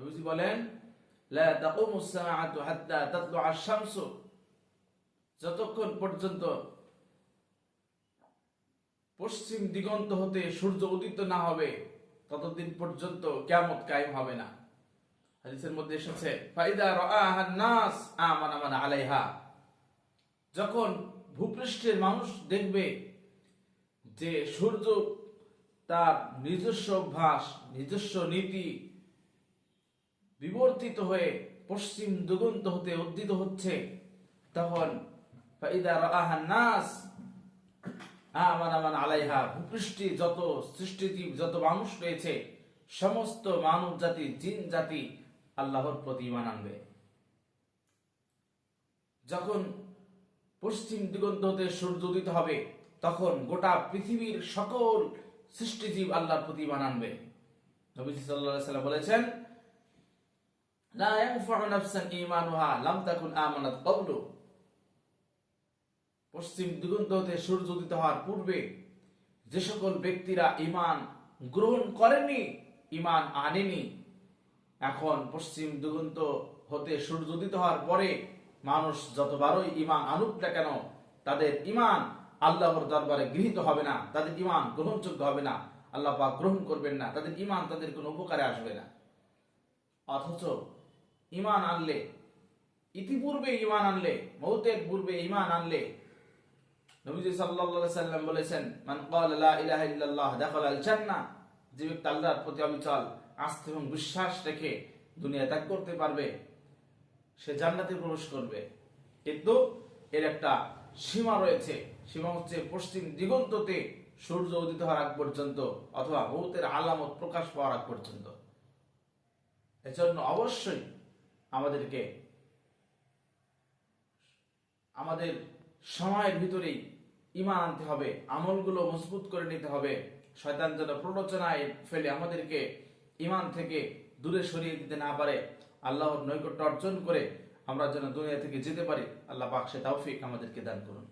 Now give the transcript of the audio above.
নবীজি বলেন যতক্ষণ পর্যন্ত পশ্চিম দিগন্ত হতে সূর্য উদিত না হবে, ততদিন পর্যন্ত কিয়ামত কায়েম হবে না। হাদিসের মধ্যে এসেছে, ফাইদা রাআহা নাস আমানা মান আলাইহা। যখন ভূপৃষ্ঠের মানুষ দেখবে যে সূর্য তার নিজস্ব অভ্যাস, নিজস্ব নীতি বিবর্তিত হয়ে পশ্চিম দুগন্ত হতে উদ্দিত হচ্ছে, তখন নাস আলাইহা, ভূপৃষ্ঠে যত যত মানুষ রয়েছে, সমস্ত মানব জাতি, জিন জাতি আল্লাহর প্রতি ইমান আনবে। যখন পশ্চিম দিগন্ত হতে সূর্য উদিত হবে, তখন গোটা পৃথিবীর সকল সৃষ্টিজীব আল্লাহর প্রতি ইমান আনবে। আলাইহি সাল্লাম বলেছেন লা পশ্চিম দিগন্ত সূর্য উদিত হওয়ার পূর্বে যে সকল ব্যক্তিরা ইমান গ্রহণ করেনি ইমান আনেনি, এখন পশ্চিম দিগন্ত হতে সূর্য উদিত হওয়ার পরে মানুষ যতবারই ইমান আনুক না কেন, তাদের ইমান আল্লাহর দরবারে গৃহীত হবে না, তাদের ইমান গ্রহণযোগ্য হবে না, আল্লাহ গ্রহণ করবেন না, তাদের ইমান তাদের কোনো উপকারে আসবে না। অথচ ইমান আনলে, ইতিপূর্বে ইমান আনলে, মৌতের পূর্বে ইমান আনলে, নবীজি সাল্লাল্লাহু সাল্লাম বলেছেন, মান ক্বালা লা ইলাহা ইল্লাল্লাহ দাখালা আল জান্নাহ যে ব্যক্তি আল্লাহর প্রতি অবিচল, আস্থা এবং বিশ্বাস রেখে দুনিয়া ত্যাগ করতে পারবে, সে জান্নাতে প্রবেশ করবে। কিন্তু এর একটা সীমা রয়েছে, সীমা হচ্ছে পশ্চিম দিগন্ততে সূর্য উদিত হওয়ার আগ পর্যন্ত অথবা ভৌতের আলামত প্রকাশ পাওয়ার আগ পর্যন্ত। এজন্য অবশ্যই আমাদেরকে আমাদের সময়ের ভিতরেই ইমান আনতে হবে, আমলগুলো মজবুত করে নিতে হবে। শয়তান যেন প্ররোচনায় ফেলে আমাদেরকে ইমান থেকে দূরে সরিয়ে দিতে না পারে। আল্লাহর নৈকট্য অর্জন করে আমরা যেন দুনিয়া থেকে যেতে পারি। আল্লাহ পাক সে তৌফিক আমাদেরকে দান করুন।